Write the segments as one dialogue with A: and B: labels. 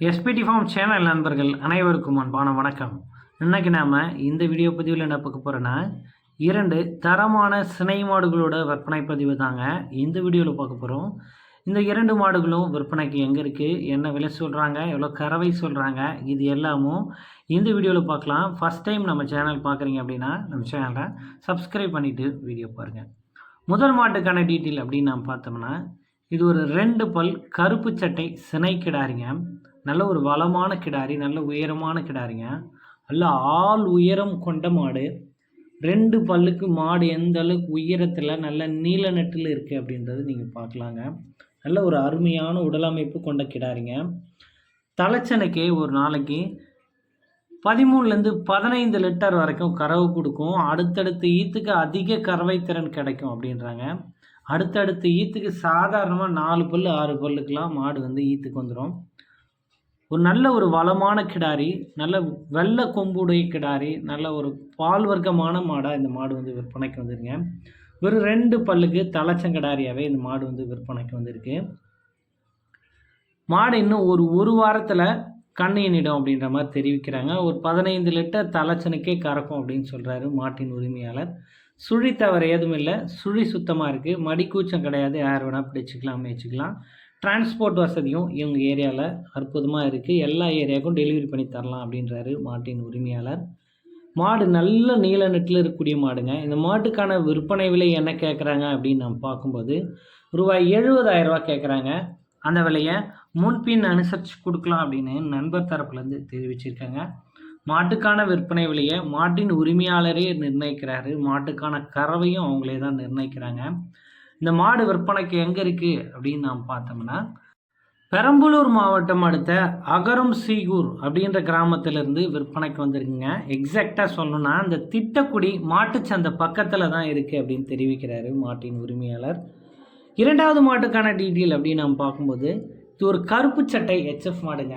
A: SPD form channel நண்பர்கள் அனைவருக்கும் அன்பான வணக்கம். இன்னைக்கு நாம் இந்த வீடியோ பதிவில் என்ன பார்க்க போகிறோன்னா இரண்டு தரமான சினை மாடுகளோட விற்பனை பதிவு தாங்க இந்த வீடியோவில் பார்க்க போகிறோம் இந்த இரண்டு மாடுகளும் விற்பனைக்கு எங்கே இருக்குது என்ன விலை சொல்கிறாங்க எவ்வளோ கறவை சொல்கிறாங்க இது எல்லாமும் இந்த வீடியோவில் பார்க்கலாம். ஃபஸ்ட் டைம் நம்ம சேனல் பார்க்குறீங்க அப்படின்னா நம்ம சேனலை சப்ஸ்கிரைப் பண்ணிவிட்டு வீடியோ பாருங்கள் முதல் மாட்டுக்கான டீட்டெயில் அப்படின்னு நாம் பார்த்தோம்னா இது ஒரு ரெண்டு பல் கருப்பு சட்டை சினை கிடாரிங்க. நல்ல ஒரு வளமான கிடாரி நல்ல உயரமான கிடாரிங்க. நல்ல ஆள் உயரம் கொண்ட மாடு. ரெண்டு பல்லுக்கு மாடு எந்த அளவுக்கு உயரத்தில் நல்ல நீல நெட்டில் இருக்குது அப்படின்றது நீங்கள் பார்க்கலாங்க. நல்ல ஒரு அருமையான உடலமைப்பு கொண்ட கிடாரிங்க. தலைச்சனைக்கே ஒரு நாளைக்கு பதிமூணுலேருந்து பதினைந்து லிட்டர் வரைக்கும் கறவு கொடுக்கும். அடுத்தடுத்த ஈத்துக்கு அதிக கறவை திறன் கிடைக்கும் அப்படின்றாங்க. அடுத்தடுத்த ஈத்துக்கு சாதாரணமாக நாலு பல் ஆறு பல்லுக்கெலாம் மாடு வந்து ஈத்துக்கு வந்துடும் ஒரு நல்ல ஒரு வளமான கிடாரி நல்ல வெள்ளை கொம்புடைய கிடாரி நல்ல ஒரு பால் வர்க்கமான மாடாக இந்த மாடு வந்து விற்பனைக்கு வந்துருங்க வெறும் ரெண்டு பல்லுக்கு தலைச்சங்கடாரியாகவே இந்த மாடு வந்து விற்பனைக்கு வந்திருக்கு. மாடு இன்னும் ஒரு ஒரு வாரத்தில் கண்ணியினிடும் அப்படின்ற மாதிரி தெரிவிக்கிறாங்க. ஒரு பதினைந்து லிட்டர் தலைச்சனுக்கே கறக்கும் அப்படின்னு சொல்கிறாரு மாட்டின் உரிமையாளர். சுழி தவறு ஏதும் இல்லை. சுழி சுத்தமாக இருக்குது மடிக்கூச்சம் கிடையாது. யார் வேணால் பிடிச்சிக்கலாம் வச்சுக்கலாம் டிரான்ஸ்போர்ட் வசதியும் இவங்க ஏரியாவில் அற்புதமாக இருக்குது எல்லா ஏரியாவுக்கும் டெலிவரி பண்ணி தரலாம் அப்படின்றாரு மாட்டின் உரிமையாளர். மாடு நல்ல நீல நெட்டில் இருக்கக்கூடிய மாடுங்க. இந்த மாட்டுக்கான விற்பனை விலை என்ன கேட்குறாங்க அப்படின்னு நம்ம பார்க்கும்போது ரூபாய் எழுபதாயிரரூபா கேட்குறாங்க அந்த விலையை முன்பின் அனுசரித்து கொடுக்கலாம் அப்படின்னு நண்பர் தரப்புலேருந்து தெரிவிச்சிருக்காங்க. மாட்டுக்கான விற்பனை விலையை மாட்டின் உரிமையாளரே நிர்ணயிக்கிறாரு. மாட்டுக்கான கறவையும் அவங்களே தான் நிர்ணயிக்கிறாங்க. இந்த மாடு விற்பனைக்கு எங்கே இருக்குது அப்படின்னு நாம் பார்த்தோம்னா பெரம்பலூர் மாவட்டம் அடுத்த அகரம் சீகூர் அப்படின்ற கிராமத்திலிருந்து விற்பனைக்கு வந்திருக்குங்க. எக்ஸாக்டாக சொல்லணும்னா அந்த திட்டக்குடி மாட்டுச்சந்தை பக்கத்தில் தான் இருக்குது அப்படின்னு தெரிவிக்கிறாரு மாட்டின் உரிமையாளர். இரண்டாவது மாட்டுக்கான டீட்டெயில் அப்படின்னு நம்ம பார்க்கும்போது இது ஒரு கருப்பு சட்டை ஹெச்எஃப் மாடுங்க.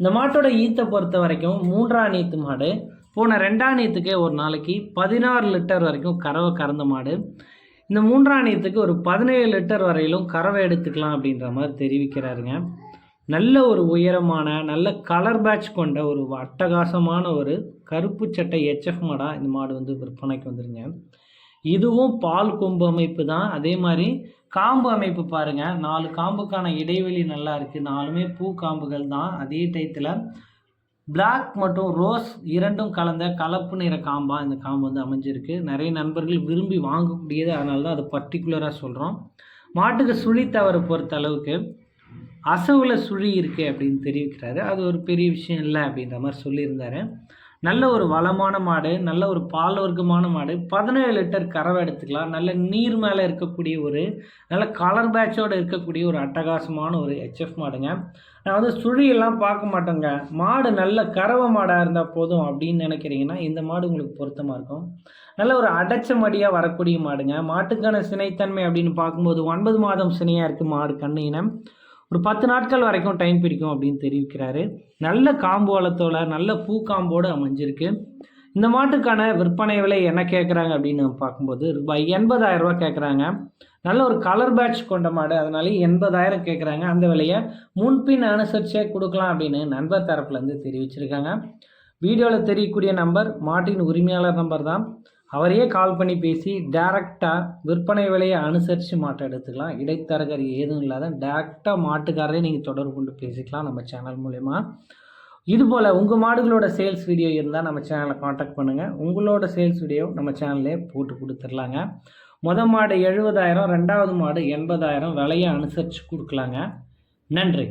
A: இந்த மாட்டோட ஈத்தை பொறுத்த வரைக்கும் மூன்றாம் நீத்து மாடு போன ரெண்டாம் நீத்துக்கே ஒரு நாளைக்கு பதினாறு லிட்டர் வரைக்கும் கறவை கறந்த மாடு. இந்த மூன்றாம் நீத்துக்கு ஒரு பதினேழு லிட்டர் வரையிலும் கறவை எடுத்துக்கலாம் அப்படின்ற மாதிரி தெரிவிக்கிறாருங்க. நல்ல ஒரு உயரமான நல்ல கலர் பேட்ச் கொண்ட ஒரு அட்டகாசமான ஒரு கருப்பு சட்டை ஹெச்எஃப் மாடாக இந்த மாடு வந்து விற்பனைக்கு வந்துருங்க. இதுவும் பால் கொம்பு அமைப்பு தான். அதே மாதிரி காம்பு அமைப்பு பாருங்கள் நாலு காம்புக்கான இடைவெளி நல்லா இருக்குது நாலுமே பூ காம்புகள் தான். அதே டயத்தில் பிளாக் மற்றும் ரோஸ் இரண்டும் கலந்த கலப்பு நிற காம்பாக இந்த காம்பு வந்து அமைஞ்சிருக்கு. நிறைய நண்பர்கள் விரும்பி வாங்கக்கூடியது. அதனால தான் அதை பர்டிகுலராக சொல்கிறோம் மாட்டுக்கு சுழி தவறு பொறுத்த அளவுக்கு அசவுல சுழி இருக்குது அப்படின்னு தெரிவிக்கிறாரு. அது ஒரு பெரிய விஷயம் இல்லை அப்படின்ற மாதிரி சொல்லியிருந்தாரு. நல்ல ஒரு வளமான மாடு நல்ல ஒரு பால் வர்க்கமான மாடு. பதினேழு லிட்டர் கறவை எடுத்துக்கலாம். நல்ல நீர் மேலே இருக்கக்கூடிய ஒரு நல்ல கலர் பேட்சோடு இருக்கக்கூடிய ஒரு அட்டகாசமான ஒரு ஹெச்எஃப் மாடுங்க. நான் வந்து சுழியெல்லாம் பார்க்க மாட்டேங்க. மாடு நல்ல கறவை மாடாக இருந்தால் போதும் அப்படின்னு நினைக்கிறீங்கன்னா இந்த மாடு உங்களுக்கு பொருத்தமாக இருக்கும். நல்ல ஒரு அடைச்ச மடியாக வரக்கூடிய மாடுங்க. மாட்டுக்கான சினைத்தன்மை அப்படின்னு பார்க்கும்போது ஒன்பது மாதம் சினையாக இருக்குது மாடு கண்ணு இனம் ஒரு பத்து நாட்கள் வரைக்கும் டைம் பிடிக்கும் அப்படின்னு தெரிவிக்கிறாரு. நல்ல காம்பு வளத்தோட நல்ல பூ காம்போடு அமைஞ்சிருக்கு. இந்த மாட்டுக்கான விற்பனை விலை என்ன கேட்குறாங்க அப்படின்னு பார்க்கும்போது ரூபாய் எண்பதாயிரம் ரூபா கேட்குறாங்க நல்ல ஒரு கலர் பேட்ச் கொண்ட மாடு அதனால எண்பதாயிரம் கேட்குறாங்க அந்த விலையை முன்பின் அனுசரிச்சே கொடுக்கலாம் அப்படின்னு நண்பர் தரப்புலேருந்து தெரிவிச்சிருக்காங்க. வீடியோவில் தெரியக்கூடிய நம்பர் மாட்டின் உரிமையாளர் நம்பர் தான். அவரையே கால் பண்ணி பேசி டேரெக்டாக விற்பனை விலையை அனுசரித்து மாட்டை எடுத்துக்கலாம். இடைத்தரகர் ஏதும் இல்லாத டேரெக்டாக மாட்டுக்காரரே நீங்கள் தொடர்பு கொண்டு பேசிக்கலாம் நம்ம சேனல் மூலயமா. இதுபோல் உங்கள் மாடுகளோட சேல்ஸ் வீடியோ இருந்தால் நம்ம சேனலை காண்டாக்ட் பண்ணுங்கள் உங்களோட சேல்ஸ் வீடியோ நம்ம சேனல்லே போட்டு கொடுத்துர்லாங்க. மொதல் மாடு எழுபதாயிரம் ரெண்டாவது மாடு எண்பதாயிரம் விலையை அனுசரித்து கொடுக்கலாங்க. நன்றி.